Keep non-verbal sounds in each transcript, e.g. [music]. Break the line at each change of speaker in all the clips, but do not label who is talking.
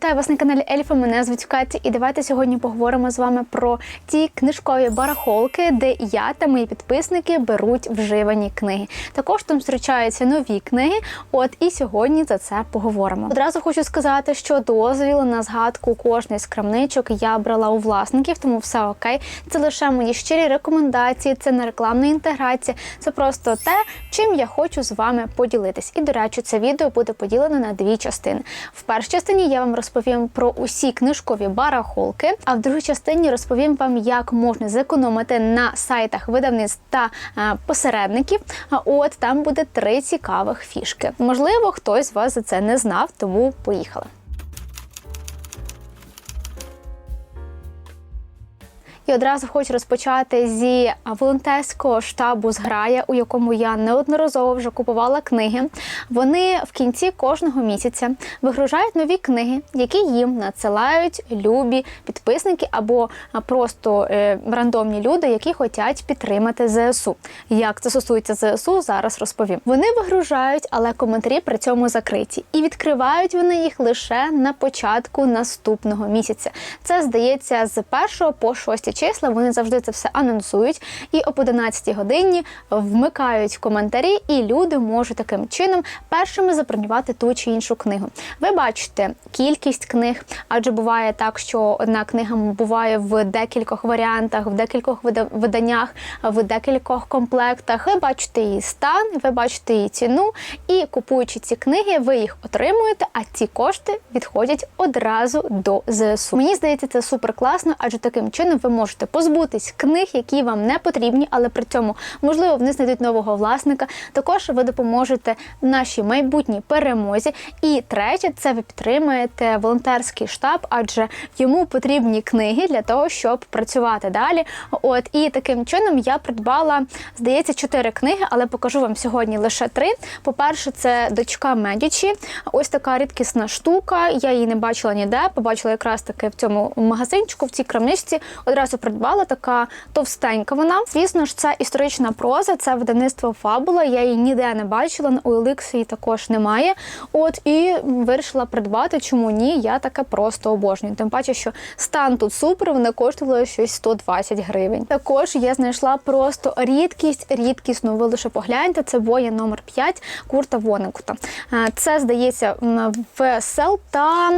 Вітаю вас на каналі Ельфа. Мене звуть Катя, і давайте сьогодні поговоримо з вами про ті книжкові барахолки, де я та мої підписники беруть вживані книги. Також там зустрічаються нові книги. От і сьогодні за це поговоримо. Одразу хочу сказати, що дозвіл на згадку кожної з крамничок я брала у власників, тому все окей. Це лише мої щирі рекомендації, це не рекламна інтеграція, це просто те, чим я хочу з вами поділитись. І до речі, це відео буде поділено на дві частини. В першій частині я вам розповім про усі книжкові барахолки, а в другій частині розповім вам, як можна зекономити на сайтах видавництв та е, посередників. А от там буде три цікавих фішки. Можливо, хтось з вас за це не знав, тому поїхали. І одразу хочу розпочати зі волонтерського штабу зграя, у якому я неодноразово вже купувала книги. Вони в кінці кожного місяця вигружають нові книги, які їм надсилають любі підписники або просто е, рандомні люди, які хочуть підтримати ЗСУ. Як це стосується ЗСУ, зараз розповім. Вони вигружають, але коментарі при цьому закриті. І відкривають вони їх лише на початку наступного місяця. Це здається з 1 по 6 числа. Вони завжди це все анонсують. І об 11 годині вмикають коментарі, і люди можуть таким чином першими забронювати ту чи іншу книгу. Ви бачите кількість книг, адже буває так, що одна книга буває в декількох варіантах, в декількох виданнях, в декількох комплектах. Ви бачите її стан, ви бачите її ціну, і купуючи ці книги, ви їх отримуєте, а ці кошти відходять одразу до ЗСУ. Мені здається, це супер класно, адже таким чином ви можете позбутись книг, які вам не потрібні, але при цьому можливо вони знайдуть нового власника. Також ви допоможете нашій майбутній перемозі. І третє, це ви підтримуєте волонтерський штаб, адже йому потрібні книги для того, щоб працювати далі. От і таким чином я придбала, здається, чотири книги, але покажу вам сьогодні лише три. По-перше, це дочка Медічі. Ось така рідкісна штука. Я її не бачила ніде. Побачила якраз таки в цьому магазинчику, в цій крамничці. Одразу придбала така товстенька. Вона, звісно ж, це історична проза, це видавництво Фабула. Я її ніде не бачила. У Еликсі її також немає. От і вирішила придбати. Чому ні? Я таке просто обожнюю. Тим паче, що стан тут супер, вона коштувала щось 120 гривень. Також я знайшла просто рідкість, рідкісну. Ви лише погляньте. Це боя номер 5 Курта Вонекута. Е, Це здається м, ВСЛ та.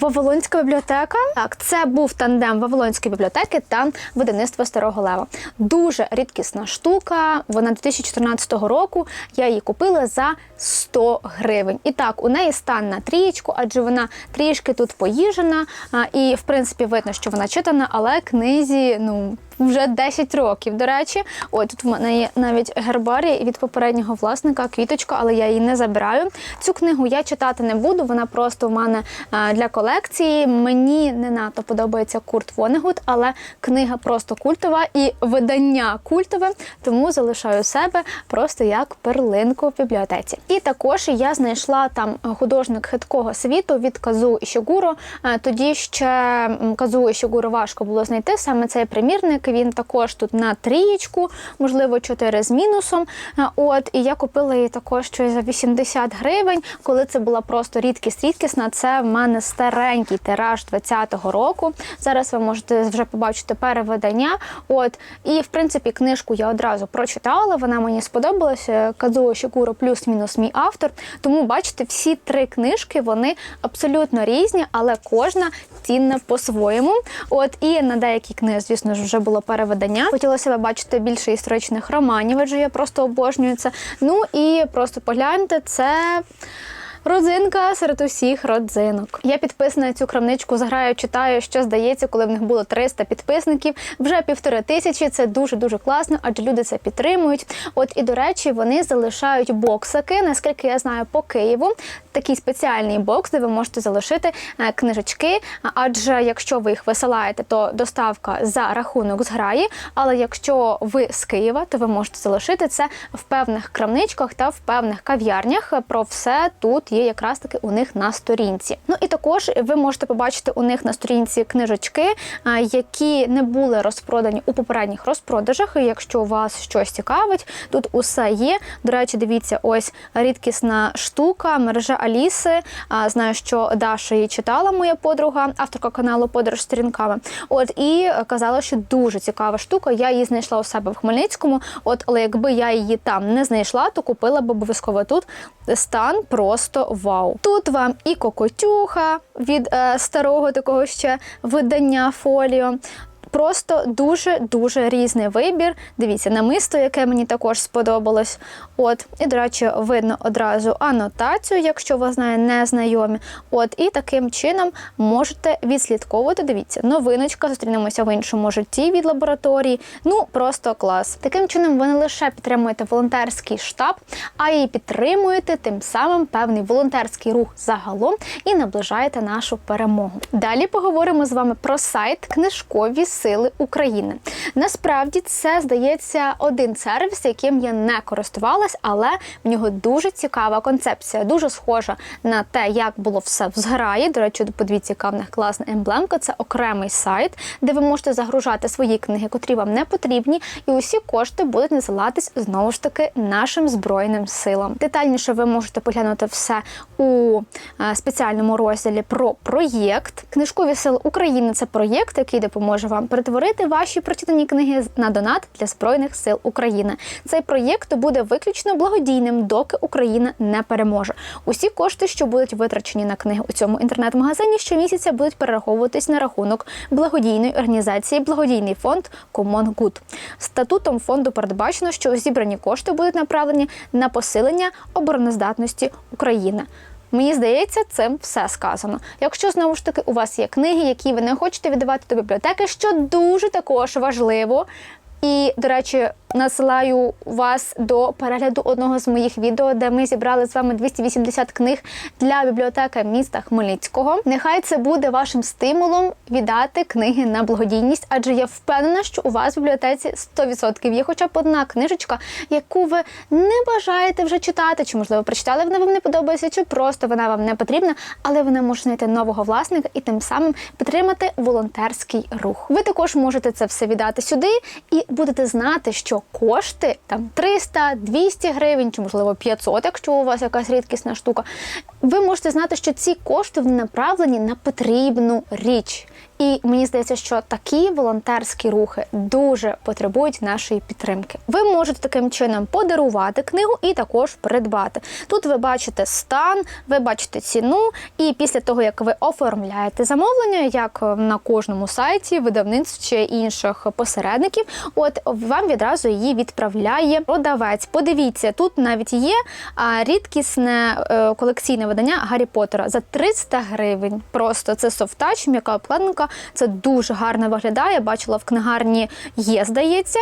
Вавилонська бібліотека. Так, це був тандем Вавилонської бібліотеки та видавництва Старого Лева. Дуже рідкісна штука. Вона 2014 року. Я її купила за 100 гривень. І так, у неї стан на трієчку, адже вона трішки тут поїжена. І, в принципі, видно, що вона читана, але книзі, ну. Вже 10 років, до речі. Ой, тут в мене є навіть гербарія від попереднього власника, квіточка, але я її не забираю. Цю книгу я читати не буду, вона просто в мене е, для колекції. Мені не надто подобається Курт Вонегут, але книга просто культова і видання культове, тому залишаю себе просто як перлинку в бібліотеці. І також я знайшла там художник хиткого світу від Казу Ішігуро. Е, Тоді ще Казу Ішігуро важко було знайти саме цей примірник. Він також тут на трієчку, можливо, 4 з мінусом. Е, От і я купила її також щось за 80 гривень. Коли це була просто рідкість рідкісна. Це в мене старенький тираж 20-го року. Зараз ви можете вже побачити переведення. От і в принципі книжку я одразу прочитала. Вона мені сподобалася. Кадзуо Шікуро плюс-мінус мій автор. Тому бачите, всі три книжки вони абсолютно різні, але кожна цінна по-своєму. От і на деякі книги, звісно ж, вже було переведення. Хотілося б бачити більше історичних романів, адже я просто обожнюю це. Ну і просто погляньте, це. Родзинка серед усіх родзинок. Я підписана цю крамничку, зграю, читаю, що здається, коли в них було 300 підписників. Вже півтори тисячі. Це дуже дуже класно, адже люди це підтримують. От і до речі, вони залишають боксики. Наскільки я знаю, по Києву такий спеціальний бокс, де ви можете залишити е, книжечки. Адже якщо ви їх висилаєте, то доставка за рахунок зграї. Але якщо ви з Києва, то ви можете залишити це в певних крамничках та в певних кав'ярнях. Про все тут є якраз таки у них на сторінці. Ну і також ви можете побачити у них на сторінці книжечки, які не були розпродані у попередніх розпродажах. Якщо вас щось цікавить, тут усе є. До речі, дивіться, ось рідкісна штука, мережа Аліси. Знаю, що Даша її читала, моя подруга, авторка каналу Подорож сторінками. От і казала, що дуже цікава штука. Я її знайшла у себе в Хмельницькому. От, але якби я її там не знайшла, то купила б обов'язково тут. Стан просто вау. Тут вам і кокотюха від е, старого такого ще видання фоліо. Просто дуже дуже різний вибір. Дивіться, намисто, яке мені також сподобалось. От, і, до речі, видно одразу анотацію, якщо ви з нею не знайомі. От, і таким чином можете відслідковувати. Дивіться, новиночка, зустрінемося в іншому житті від лабораторії. Ну, просто клас. Таким чином, ви не лише підтримуєте волонтерський штаб, а й підтримуєте тим самим певний волонтерський рух загалом і наближаєте нашу перемогу. Далі поговоримо з вами про сайт Книжкові Сили України. Насправді це здається один сервіс, яким я не користувалась, але в нього дуже цікава концепція, дуже схожа на те, як було все в зграї. До речі, подивіться, яка в них класна емблемка. Це окремий сайт, де ви можете загружати свої книги, котрі вам не потрібні, і усі кошти будуть надсилатись знову ж таки нашим збройним силам. Детальніше ви можете поглянути все у е, спеціальному розділі про проєкт. Книжкові сили України це проєкт, який допоможе вам перетворити ваші прочитані книги на донат для збройних сил України. Цей проєкт буде виключно благодійним, доки Україна не переможе. Усі кошти, що будуть витрачені на книги у цьому інтернет-магазині, щомісяця будуть перераховуватись на рахунок благодійної організації Благодійний фонд Common Good. Статутом фонду передбачено, що зібрані кошти будуть направлені на посилення обороноздатності України. Мені здається, цим все сказано. Якщо знову ж таки у вас є книги, які ви не хочете віддавати до бібліотеки, що дуже також важливо. І, до речі, насилаю вас до перегляду одного з моїх відео, де ми зібрали з вами 280 книг для бібліотеки міста Хмельницького. Нехай це буде вашим стимулом віддати книги на благодійність, адже я впевнена, що у вас в бібліотеці 100% є хоча б одна книжечка, яку ви не бажаєте вже читати, чи можливо прочитали, вона вам не подобається, чи просто вона вам не потрібна, але вона може знайти нового власника і тим самим підтримати волонтерський рух. Ви також можете це все віддати сюди і будете знати, що кошти там 300, 200 гривень, чи можливо 500, якщо у вас якась рідкісна штука. Ви можете знати, що ці кошти вони направлені на потрібну річ. І мені здається, що такі волонтерські рухи дуже потребують нашої підтримки. Ви можете таким чином подарувати книгу і також придбати. Тут ви бачите стан, ви бачите ціну, і після того, як ви оформляєте замовлення, як на кожному сайті, видавництв чи інших посередників, от вам відразу її відправляє продавець. Подивіться, тут навіть є рідкісне е, колекційне видання Гаррі Поттера за 300 гривень. Просто це софтач, м'яка обкладинка. Це дуже гарно виглядає. Бачила в книгарні є, здається.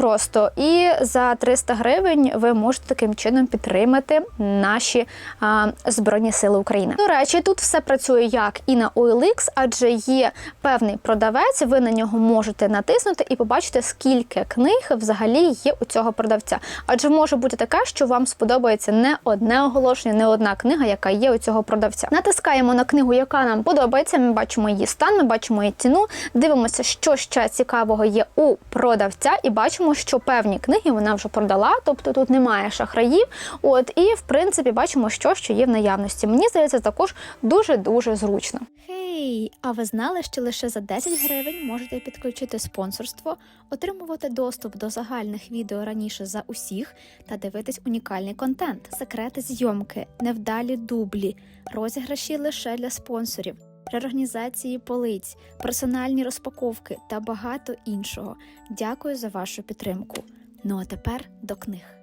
Просто і за 300 гривень ви можете таким чином підтримати наші а, збройні сили України. До речі, тут все працює як і на OLX, адже є певний продавець. Ви на нього можете натиснути і побачити, скільки книг взагалі є у цього продавця. Адже може бути таке, що вам сподобається не одне оголошення, не одна книга, яка є у цього продавця. Натискаємо на книгу, яка нам подобається. Ми бачимо її стан, ми бачимо її ціну. Дивимося, що ще цікавого є у продавця, і бачимо, що певні книги вона вже продала, тобто тут немає шахраїв. От і в принципі бачимо, що, що є в наявності. Мені здається, також дуже дуже зручно.
Хей, а ви знали, що лише за 10 гривень можете підключити спонсорство, отримувати доступ до загальних відео раніше за усіх та дивитись унікальний контент, секрети зйомки, невдалі дублі, розіграші лише для спонсорів, реорганізації полиць, персональні розпаковки та багато іншого. Дякую за вашу підтримку. Ну а тепер до книг.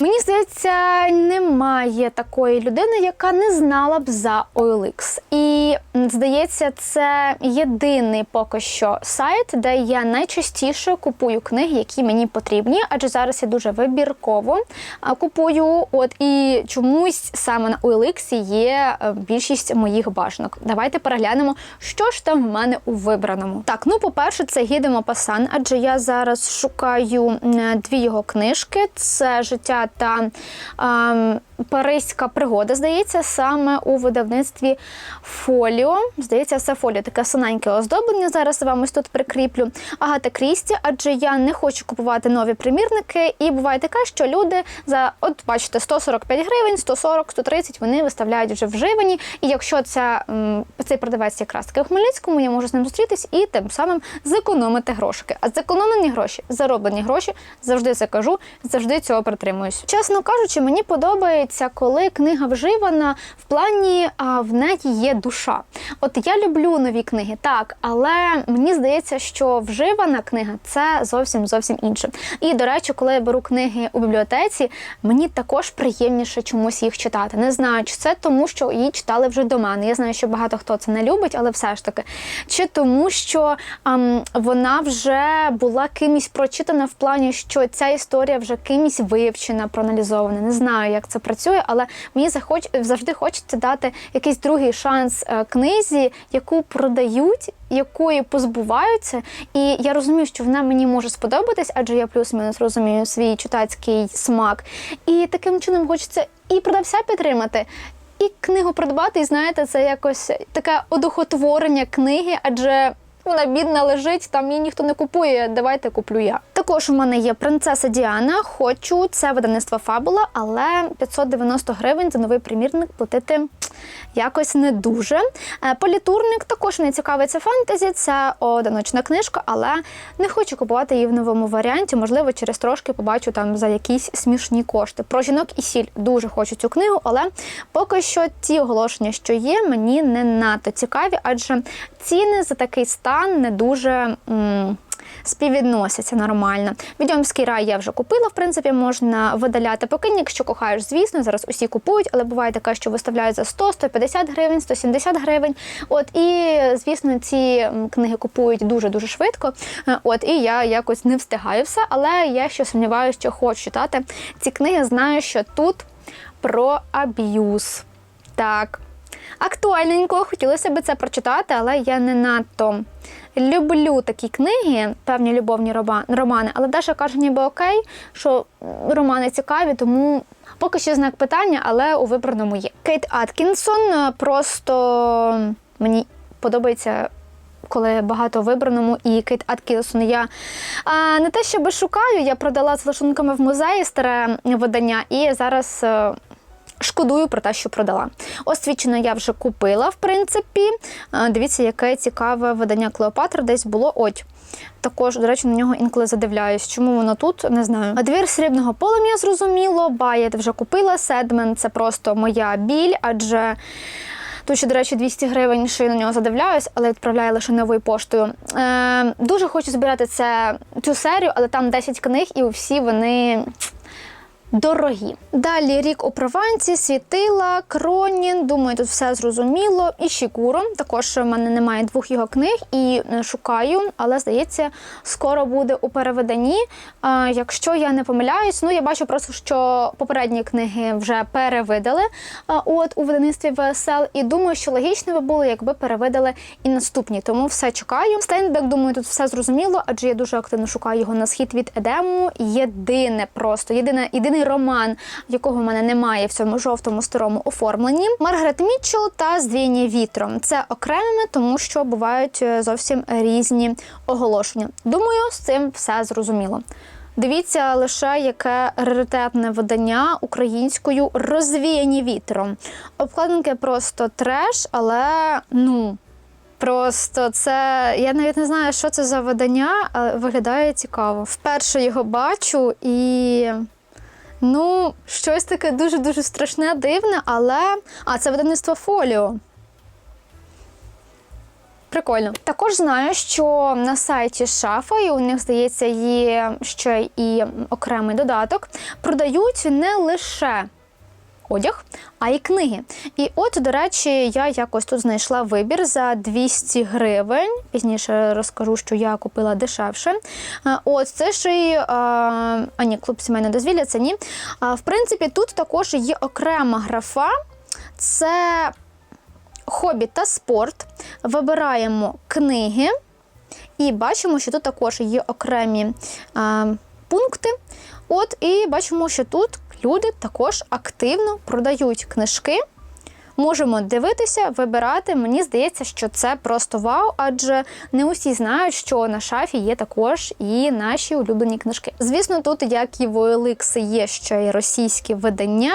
Мені здається, немає такої людини, яка не знала б за OLX. І здається, це єдиний поки що сайт, де я найчастіше купую книги, які мені потрібні, адже зараз я дуже вибірково купую. От і чомусь саме на OLX є е, більшість моїх бажанок. Давайте переглянемо, що ж там в мене у вибраному. Так, ну по-перше, це Гіде Мопасан, адже я зараз шукаю дві його книжки: це життя та ем, Паризька пригода, здається, саме у видавництві Фоліо. Здається, все фоліо таке соненьке оздоблення. Зараз я вам ось тут прикріплю. Агата Крісті, адже я не хочу купувати нові примірники. І буває таке, що люди за, от бачите, 145 гривень, 140, 130 вони виставляють вже вживані. І якщо ця, цей продавець якраз таки в Хмельницькому, я можу з ним зустрітись і тим самим зекономити грошики. А зекономлені гроші, зароблені гроші, завжди це кажу, завжди цього притримуюсь. Чесно кажучи, мені подобається, коли книга вживана в плані, а в неї є душа. От я люблю нові книги, так, але мені здається, що вживана книга це зовсім зовсім інше. І до речі, коли я беру книги у бібліотеці, мені також приємніше чомусь їх читати. Не знаю, чи це тому, що її читали вже до мене. Я знаю, що багато хто це не любить, але все ж таки, чи тому, що ам, вона вже була кимось прочитана в плані, що ця історія вже кимось вивчена, проаналізована. Не знаю, як це працює, але мені захоч... завжди хочеться дати якийсь другий шанс е, книзі, яку продають, якої позбуваються. І я розумію, що вона мені може сподобатись, адже я плюс-мінус розумію свій читацький смак. І таким чином хочеться і продавця підтримати. І книгу придбати, і знаєте, це якось таке одухотворення книги, адже вона бідна лежить, там її ніхто не купує. Давайте куплю я. Також у мене є принцеса Діана. Хочу це видавництво Фабула, але 590 гривень за новий примірник платити якось не дуже. Е, Політурник також не цікавиться фентезі. Це одиночна книжка, але не хочу купувати її в новому варіанті. Можливо, через трошки побачу там за якісь смішні кошти. Про жінок і сіль дуже хочу цю книгу, але поки що ті оголошення, що є, мені не надто цікаві, адже ціни за такий стан не дуже. м, Співвідносяться нормально. Відьомський рай я вже купила, в принципі, можна видаляти покинь, якщо кохаєш, звісно, зараз усі купують, але буває таке, що виставляють за 100, 150 гривень, 170 гривень. От і звісно, ці книги купують дуже дуже швидко. Е, От і я якось не встигаю все, але я ще сумніваюся, що хочу читати ці книги. Знаю, що тут про аб'юз. Так. Актуальненько, хотілося б це прочитати, але я не надто люблю такі книги, певні любовні романи, але Даша каже, ніби окей, що романи цікаві, тому поки що знак питання, але у вибраному є. Кейт Аткінсон е, просто мені подобається. Коли багато вибраному, і Кейт Аткінсон я а, не те, щоб шукаю, я продала з лашунками в музеї старе видання, і зараз е, Шкодую про те, що продала. Освічено я вже купила, в принципі. Е, Дивіться, яке цікаве видання Клеопатра десь було. От. Також, до речі, на нього інколи задивляюсь. Чому воно тут, не знаю. Двір срібного полум'я зрозуміло. Байет вже купила. Седмен це просто моя біль, адже. Тут ще, до речі, 200 гривень, що я на нього задивляюсь, але відправляю лише новою поштою. Е, дуже хочу збирати це, цю серію, але там 10 книг, і всі вони дорогі. Далі рік у Прованці, світила, Кронін. Думаю, тут все зрозуміло. І Шікуро. Також в мене немає двох його книг і е, шукаю, але здається, скоро буде у переведенні. Е, Якщо я не помиляюсь, ну я бачу просто, що попередні книги вже перевидали е, от у видавництві ВСЛ. І думаю, що логічно би було, якби перевидали і наступні. Тому все чекаю. Стейнбек, думаю, тут все зрозуміло, адже я дуже активно шукаю його на схід від Едему. Єдине просто єдине, єдиний роман, якого в мене немає в цьому жовтому старому оформленні. Маргарет Мітчелл та Здвійні вітром. Це окремими, тому що бувають е, зовсім різні оголошення. Думаю, з цим все зрозуміло. Дивіться лише яке раритетне видання українською розвіяні вітром. Обкладинки просто треш, але ну. Просто це я навіть не знаю, що це за видання, але виглядає цікаво. Вперше його бачу і. Ну, щось таке дуже-дуже страшне, дивне, але. А, це видавництво фоліо. Прикольно. Також знаю, що на сайті шафа, і у них, здається, є ще і окремий додаток, продають не лише одяг, а й книги. І от, до речі, я якось тут знайшла вибір за 200 гривень. Пізніше розкажу, що я купила дешевше. А, От це ще й а, ні, клуб сімейного дозвілля, це ні. В принципі, тут також є окрема графа. Це хобі та спорт. Вибираємо книги і бачимо, що тут також є окремі а, пункти. От і бачимо, що тут люди також активно продають книжки. Можемо дивитися, вибирати. Мені здається, що це просто вау, адже не усі знають, що на шафі є також і наші улюблені книжки. Звісно, тут, як і в OLX, є ще й російські видання.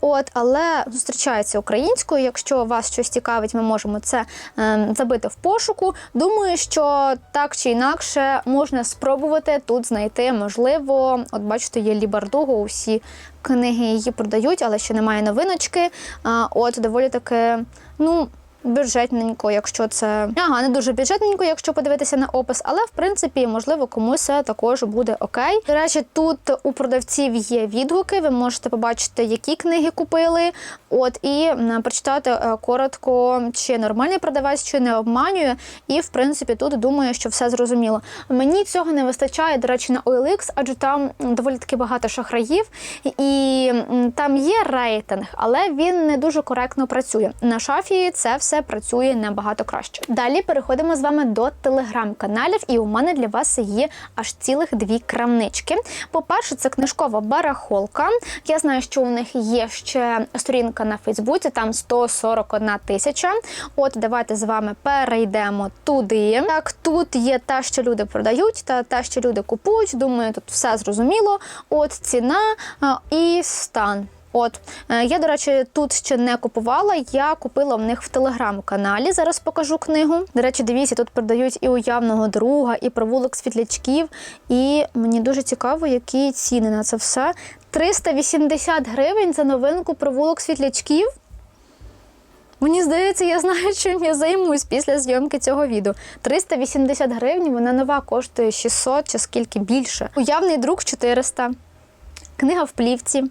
От, але зустрічається українською. Якщо вас щось цікавить, ми можемо це ем, забити в пошуку. Думаю, що так чи інакше можна спробувати тут знайти. Можливо, от бачите, є Лібардуго, усі книги її продають, але ще немає новиночки. От доволі таке, ну. Бюджетненько, якщо це ага, не дуже бюджетненько, якщо подивитися на опис, але в принципі, можливо, комусь також буде окей. До речі, тут у продавців є відгуки. Ви можете побачити, які книги купили. От і прочитати е, коротко, чи нормальний продавець, чи не обманює. І в принципі, тут думаю, що все зрозуміло. Мені цього не вистачає, до речі, на OLX, адже там доволі таки багато шахраїв, і там є рейтинг, але він не дуже коректно працює. На шафі це все працює набагато краще. Далі переходимо з вами до телеграм-каналів, і у мене для вас є аж цілих дві крамнички. По-перше, це книжкова барахолка. Я знаю, що у них є ще сторінка на Фейсбуці, там 141 тисяча. От давайте з вами перейдемо туди. Так, тут є те, що люди продають, та те, що люди купують. Думаю, тут все зрозуміло. От ціна і стан. От е, я, до речі, тут ще не купувала. Я купила в них в телеграм-каналі. Зараз покажу книгу. До речі, дивіться, тут продають і уявного друга, і провулок світлячків. І мені дуже цікаво, які ціни на це все. 380 гривень за новинку провулок світлячків. Мені здається, я знаю, [laughs] чим я займусь після зйомки цього відео. 380 гривень, вона нова коштує 600 чи скільки більше. Уявний друг 400. Книга в плівці.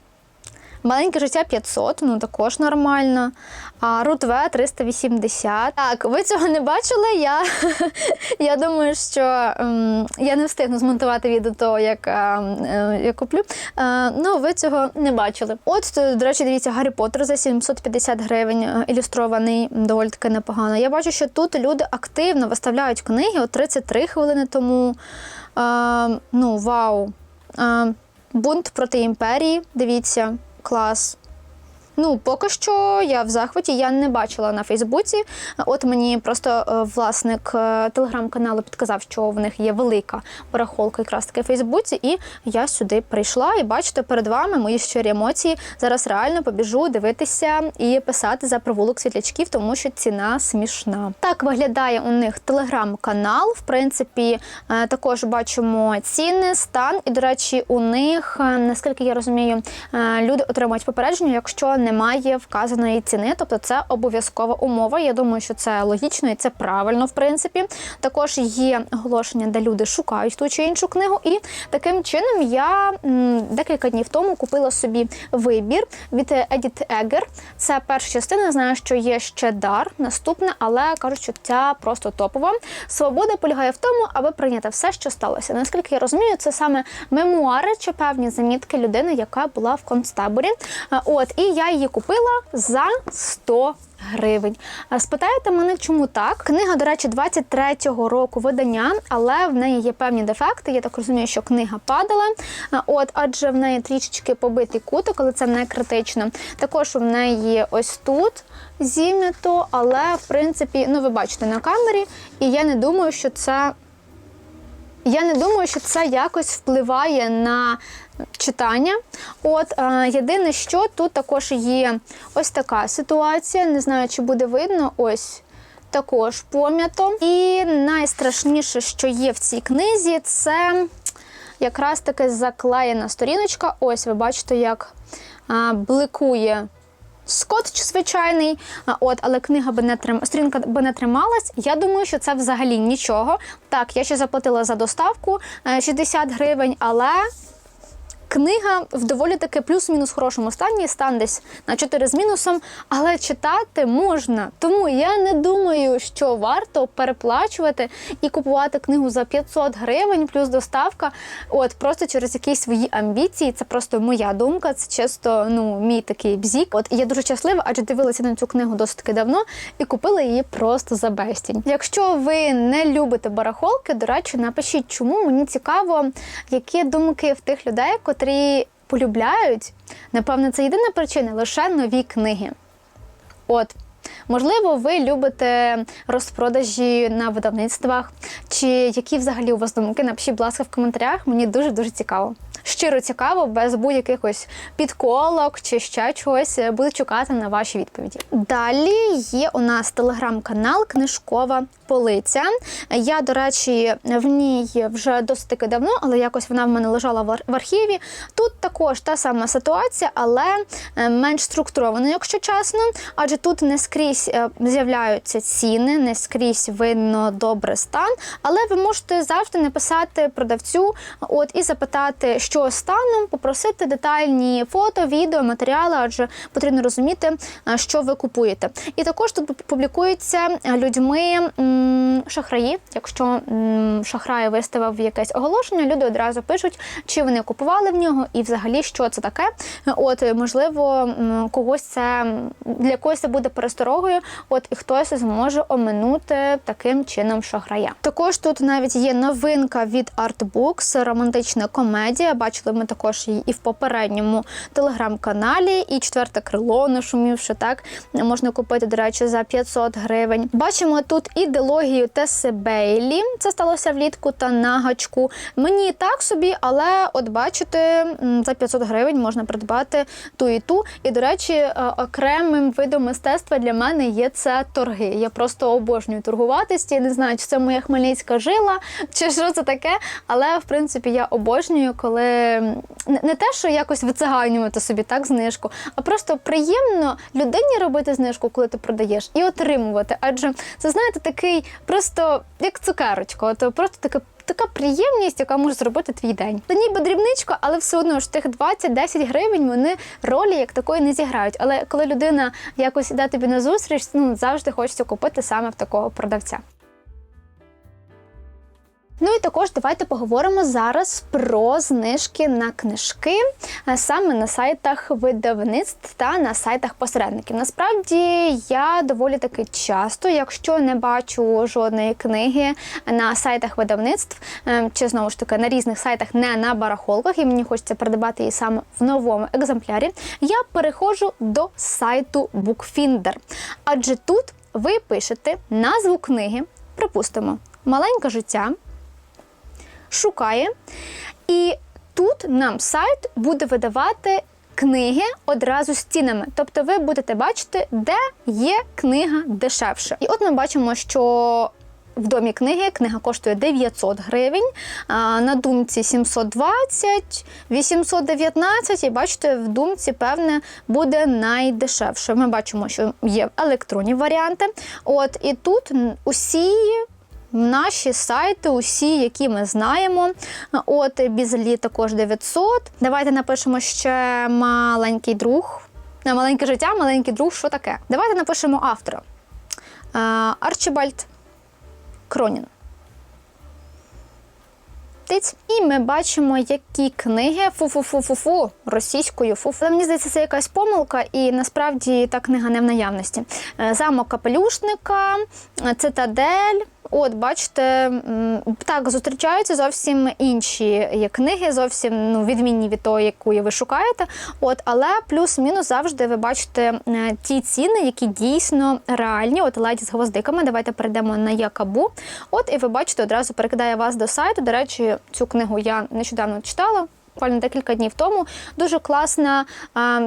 Маленьке життя 500, ну також нормально. А Рутве 380. Так, ви цього не бачили. Я, [laughs] я думаю, що ем, я не встигну змонтувати відео того, як ем, е, я куплю. Е, ну, ви цього не бачили. От, до речі, дивіться, Гаррі Поттер за 750 гривень е, ілюстрований, доволі таки непогано. Я бачу, що тут люди активно виставляють книги от 33 хвилини тому. Е, ну, вау. Е, Бунт проти імперії. Дивіться, клас. Ну, поки що я в захваті, я не бачила на Фейсбуці. От мені просто е, власник е, телеграм-каналу підказав, що в них є велика барахолка якраз таки в Фейсбуці, і я сюди прийшла. І бачите, перед вами мої щирі емоції. Зараз реально побіжу дивитися і писати за провулок світлячків, тому що ціна смішна. Так виглядає у них телеграм-канал. В принципі, е, також бачимо ціни, стан. І, до речі, у них, наскільки я розумію, люди отримують попередження, якщо немає вказаної ціни, тобто це обов'язкова умова. Я думаю, що це логічно і це правильно, в принципі. Також є оголошення, де люди шукають ту чи іншу книгу. І таким чином я декілька днів тому купила собі вибір від Едіт Егер. Це перша частина. Знаю, що є ще дар, наступне, але кажуть, що ця просто топова. Свобода полягає в тому, аби прийняти все, що сталося. Наскільки я розумію, це саме мемуари чи певні замітки людини, яка була в концтаборі. От і я її купила за 100 гривень. А Спитаєте мене, чому так? Книга, до речі, 23-го року видання, але в неї є певні дефекти. Я так розумію, що книга падала. От, адже в неї трішечки побитий кутик, але це не критично. Також в неї ось тут зім'ято, але в принципі, ну ви бачите на камері, і я не думаю, що це. Я не думаю, що це якось впливає на читання. От е, єдине, що тут також є ось така ситуація. Не знаю, чи буде видно. Ось. Також пом'ято. І найстрашніше, що є в цій книзі, це якраз таки заклеєна сторіночка. Ось ви бачите, як бликує скотч звичайний. От, але книга би не трим... сторінка би не трималась. Я думаю, що це взагалі нічого. Так, я ще заплатила за доставку е, 60 гривень, але. Книга в доволі таки плюс-мінус хорошому стані, стан десь на 4 з мінусом, але читати можна. Тому я не думаю, що варто переплачувати і купувати книгу за 500 гривень плюс доставка. От просто через якісь свої амбіції. Це просто моя думка. Це чисто ну мій такий бзік. От я дуже щаслива, адже дивилася на цю книгу досить таки давно і купила її просто за безцінь. Якщо ви не любите барахолки, до речі, напишіть, чому мені цікаво, які думки в тих людей, котрі полюбляють, напевно, це єдина причина лише нові книги. От. Можливо, ви любите розпродажі на видавництвах, чи які взагалі у вас думки? Напишіть, будь ласка, в коментарях. Мені дуже дуже цікаво. Щиро цікаво, без будь-яких підколок чи ще чогось. Буду чекати на ваші відповіді. Далі є у нас телеграм-канал Книжкова Полиця. Я, до речі, в ній вже досить таки давно, але якось вона в мене лежала в архіві. Тут також та сама ситуація, але е, менш структуровано, якщо чесно. Адже тут не скрізь е, з'являються ціни, не скрізь видно добрий стан. Але ви можете завжди написати продавцю, от і запитати, що станом, попросити детальні фото, відео, матеріали, адже потрібно розуміти, е, що ви купуєте. І також тут публікуються людьми шахраї. Якщо шахрай виставив якесь оголошення, люди одразу пишуть, чи вони купували в нього, і взагалі що це таке. От можливо, когось це для когось це буде пересторогою. От і хтось зможе оминути таким чином шахрая. Також тут навіть є новинка від Artbooks, романтична комедія. Бачили ми також її і в попередньому телеграм-каналі, і четверте крило нашумівши так можна купити, до речі, за 500 гривень. Бачимо тут ідеологію Теси Бейлі. Це сталося влітку та на гачку. Мені так собі, але от бачите, за 500 гривень можна придбати ту і ту. І, до речі, е, окремим видом мистецтва для мене є це торги. Я просто обожнюю торгуватись. Я не знаю, чи це моя хмельницька жила, чи що це таке. Але в принципі я обожнюю, коли не те, що якось вициганювати собі так знижку, а просто приємно людині робити знижку, коли ти продаєш, і отримувати. Адже це знаєте, такий просто як цукерочка, то просто таке. Така приємність, яка може зробити твій день. Це ніби дрібничко, але все одно ж тих 20-10 гривень вони ролі як такої не зіграють. Але коли людина якось іде тобі на зустріч, ну завжди хочеться купити саме в такого продавця. Ну і також давайте поговоримо зараз про знижки на книжки саме на сайтах видавництв та на сайтах посередників. Насправді я доволі таки часто, якщо не бачу жодної книги на сайтах видавництв, е, чи знову ж таки на різних сайтах, не на барахолках, і мені хочеться придбати її саме в новому екземплярі, я переходжу до сайту Bookfinder. Адже тут ви пишете назву книги, припустимо, маленьке життя шукає. І тут нам сайт буде видавати книги одразу з цінами. Тобто ви будете бачити, де є книга дешевше. І от ми бачимо, що. В домі книги книга коштує 900 гривень, на думці 720, 819, і бачите, в думці, певне, буде найдешевше. Ми бачимо, що є електронні варіанти. От і тут усі Наші сайти, усі, які ми знаємо. От Бізлі також 900. Давайте напишемо ще маленький друг. Маленьке життя, маленький друг, що таке? Давайте напишемо автора. Арчибальд Кронін. І ми бачимо, які книги фу-фу-фу-фу-фу російською фу. Але мені здається, це якась помилка, і насправді та книга не в наявності. Е, Замок капелюшника, цитадель. От, бачите, так зустрічаються зовсім інші є книги, зовсім ну, відмінні від того, яку ви шукаєте. От, але плюс-мінус завжди ви бачите е, ті ціни, які дійсно реальні. От леді з гвоздиками. Давайте перейдемо на Якабу. От, і ви бачите, одразу перекидає вас до сайту. До речі, цю книгу я нещодавно читала. Буквально декілька днів тому дуже класна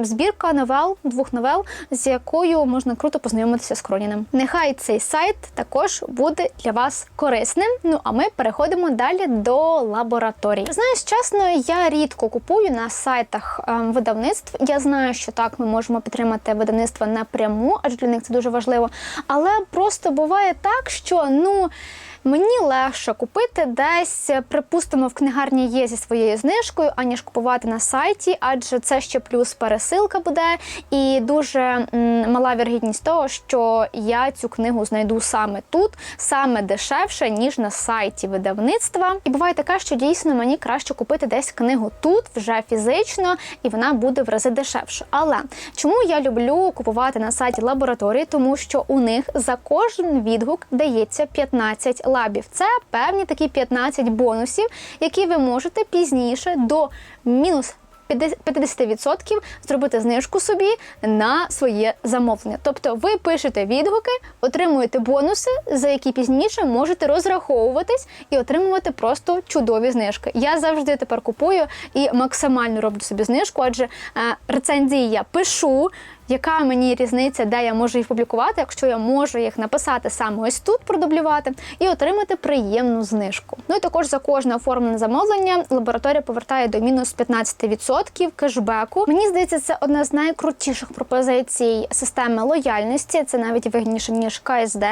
збірка новел, двох новел, з якою можна круто познайомитися з Кроніним. Нехай цей сайт також буде для вас корисним. Ну а ми переходимо далі до лабораторій. Знаєш, чесно, я рідко купую на сайтах видавництв. Я знаю, що так ми можемо підтримати видавництво напряму, адже для них це дуже важливо. Але просто буває так, що ну. Мені легше купити десь, припустимо, в книгарні є зі своєю знижкою, аніж купувати на сайті, адже це ще плюс пересилка буде, і дуже мала вірогідність того, що я цю книгу знайду саме тут, саме дешевше, ніж на сайті видавництва. І буває таке, що дійсно мені краще купити десь книгу тут, вже фізично, і вона буде в рази дешевше. Але чому я люблю купувати на сайті лабораторії? Тому що у них за кожен відгук дається 15 лабів. Це певні такі 15 бонусів, які ви можете пізніше до мінус 50% зробити знижку собі на своє замовлення. Тобто ви пишете відгуки, отримуєте бонуси, за які пізніше можете розраховуватись і отримувати просто чудові знижки. Я завжди тепер купую і максимально роблю собі знижку, адже е, рецензії я пишу. Яка мені різниця, де я можу їх публікувати, якщо я можу їх написати саме ось тут, продублювати і отримати приємну знижку. Ну і також за кожне оформлене замовлення лабораторія повертає до мінус 15% кешбеку. Мені здається, це одна з найкрутіших пропозицій системи лояльності. Це навіть вигідніше ніж КСД.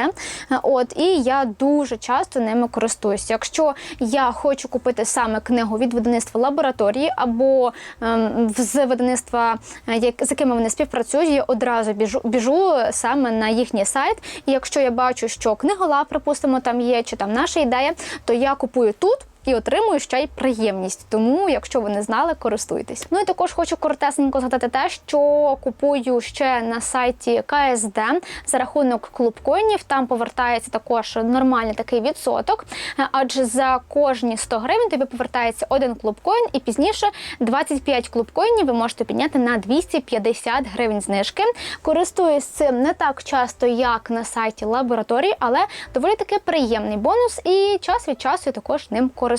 От і я дуже часто ними користуюся. Якщо я хочу купити саме книгу від видавництва лабораторії або ем, з видавництва, е, як- з якими вони співпрацюють, я одразу біжу, біжу саме на їхній сайт. І якщо я бачу, що книгола, припустимо, там є, чи там наша ідея, то я купую тут. І отримую ще й приємність. Тому, якщо ви не знали, користуйтесь. Ну і також хочу коротесенько згадати те, що купую ще на сайті КСД за рахунок клубкоїнів. Там повертається також нормальний такий відсоток. Адже за кожні 100 гривень тобі повертається один клубкоін, і пізніше 25 клубкоїнів ви можете підняти на 250 гривень знижки. Користуюсь цим не так часто, як на сайті лабораторії, але доволі таки приємний бонус, і час від часу я також ним користуюсь.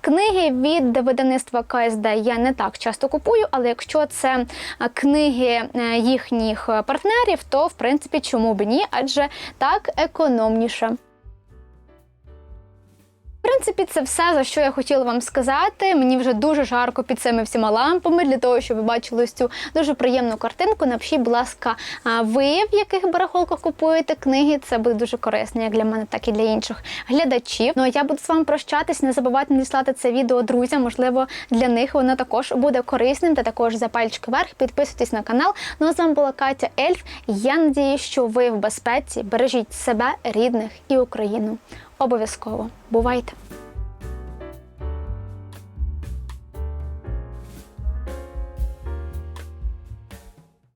Книги від видавництва КСД я не так часто купую, але якщо це е, книги е, їхніх е, партнерів, то в принципі чому б ні, адже так економніше. В принципі, це все, за що я хотіла вам сказати. Мені вже дуже жарко під цими всіма лампами для того, щоб ви бачили цю дуже приємну картинку. Напишіть, будь ласка, ви в яких барахолках купуєте книги? Це буде дуже корисно як для мене, так і для інших глядачів. Ну а я буду з вами прощатись. Не забувайте надіслати це відео друзям. Можливо, для них воно також буде корисним. Та також за пальчики вверх. Підписуйтесь на канал. Ну а з вами була Катя Ельф. Я надію, що ви в безпеці бережіть себе, рідних і Україну. Обов'язково бувайте!